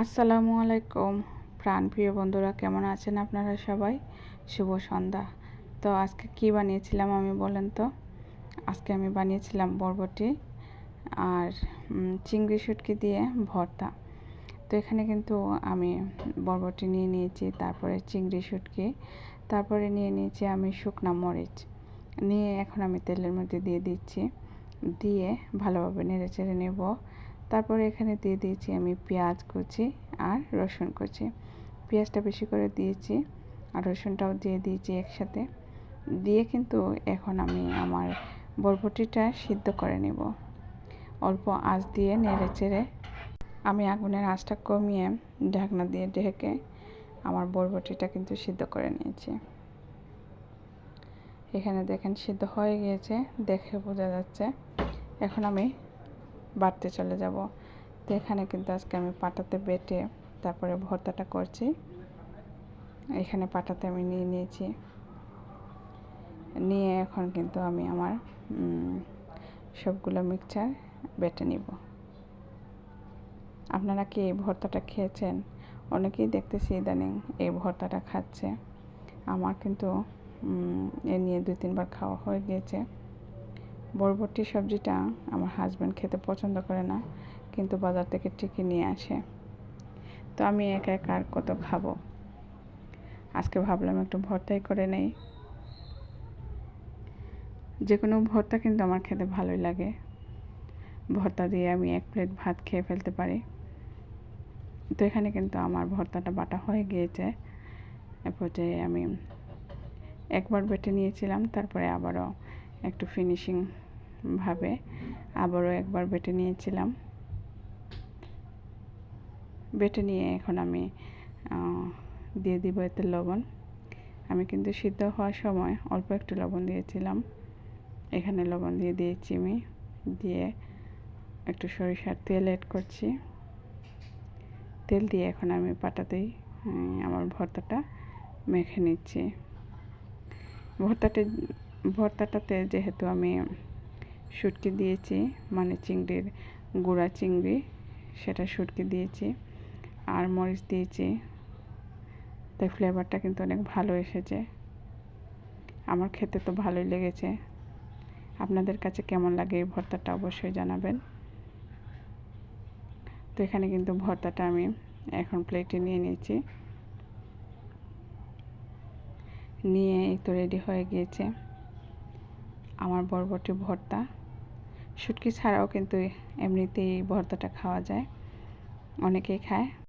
আসসালামু আলাইকুম প্রাণ প্রিয় বন্ধুরা, কেমন আছেন আপনারা সবাই? শুভ সন্ধ্যা। তো আজকে কি বানিয়েছিলাম আমি বলেন তো? আজকে আমি বানিয়েছিলাম বরবটি আর চিংড়ি শুটকি দিয়ে ভর্তা। তো এখানে কিন্তু আমি বরবটি নিয়ে নিয়েছি, তারপরে চিংড়ি শুটকি, তারপরে নিয়ে নিয়েছি আমি শুকনা মরিচ। নিয়ে এখন আমি তেলের মধ্যে দিয়ে দিচ্ছি। দিয়ে ভালোভাবে নেড়ে চেড়ে নেব। তারপরে এখানে দিয়ে দিয়েছি আমি পেঁয়াজ কুচি আর রসুন কুচি। পেঁয়াজটা বেশি করে দিয়েছি আর রসুনটাও দিয়ে দিয়েছি একসাথে। দিয়ে কিন্তু এখন আমি আমার বরবটিটা সিদ্ধ করে নেব। অল্প আঁচ দিয়ে নেড়ে চেড়ে আমি আগুনের আঁচটা কমিয়ে ঢাকনা দিয়ে ঢেকে আমার বরবটিটা কিন্তু সিদ্ধ করে নিয়েছি। এখানে দেখেন সিদ্ধ হয়ে গিয়েছে, দেখে বোঝা যাচ্ছে। এখন আমি বাড়তে চলে যাব। তো এখানে কিন্তু আজকে আমি পাটাতে বেটে তারপরে ভর্তাটা করছি। এখানে পাটাতে আমি নিয়ে নিয়েছি। নিয়ে এখন কিন্তু আমি আমার সবগুলো মিক্সচার বেটে নিব। আপনারা কি এই ভর্তাটা খেয়েছেন? অনেকেই দেখতেছি ইদানিং এই ভর্তাটা খাচ্ছে। আমার কিন্তু এ নিয়ে দুই তিনবার খাওয়া হয়ে গিয়েছে। বরবটি সবজিটা আমার হাজব্যান্ড খেতে পছন্দ করে না, কিন্তু বাজার থেকে ঠিকই নিয়ে আসে। তো আমি একা একা আর কত খাব? আজকে ভাবলাম একটু ভর্তাই করে নেই। যে কোনো ভর্তা কিন্তু আমার খেতে ভালোই লাগে। ভর্তা দিয়ে আমি এক প্লেট ভাত খেয়ে ফেলতে পারি। তো এখানে কিন্তু আমার ভর্তাটা বাটা হয়ে গিয়েছে। এরপর যে আমি একবার বেটে নিয়েছিলাম, তারপরে আবারও একটু ফিনিশিং ভাবে আবারও একবার বেটে নিয়েছিলাম। বেটে নিয়ে এখন আমি দিয়ে দিব এতে লবণ। আমি কিন্তু সিদ্ধ হওয়ার সময় অল্প একটু লবণ দিয়েছিলাম। এখানে লবণ দিয়ে দিয়েছি আমি। দিয়ে একটু সরিষার তেল অ্যাড করছি। তেল দিয়ে এখন আমি পাটাতেই আমার ভর্তাটা মেখে নিচ্ছি। ভর্তাটা ভর্তাটাতে যেহেতু আমি শুটকি দিয়েছি মানে চিংড়ির গুঁড়া চিংড়ি, সেটা শুটকি দিয়েছি আর মরিচ দিয়েছি। তাই ফ্লেভারটা কিন্তু অনেক ভালো এসেছে। আমার খেতে তো ভালোই লেগেছে। আপনাদের কাছে কেমন লাগে এই ভর্তাটা অবশ্যই জানাবেন। তো এখানে কিন্তু ভর্তাটা আমি এখন প্লেটে নিয়ে নিয়েছি। নিয়ে এই তো রেডি হয়ে গিয়েছে। আমার বরবটি ভর্তা। শুটকি ছাড়াও কিন্তু এমনিতেই ভর্তাটা খাওয়া যায়। অনেকেই খায়।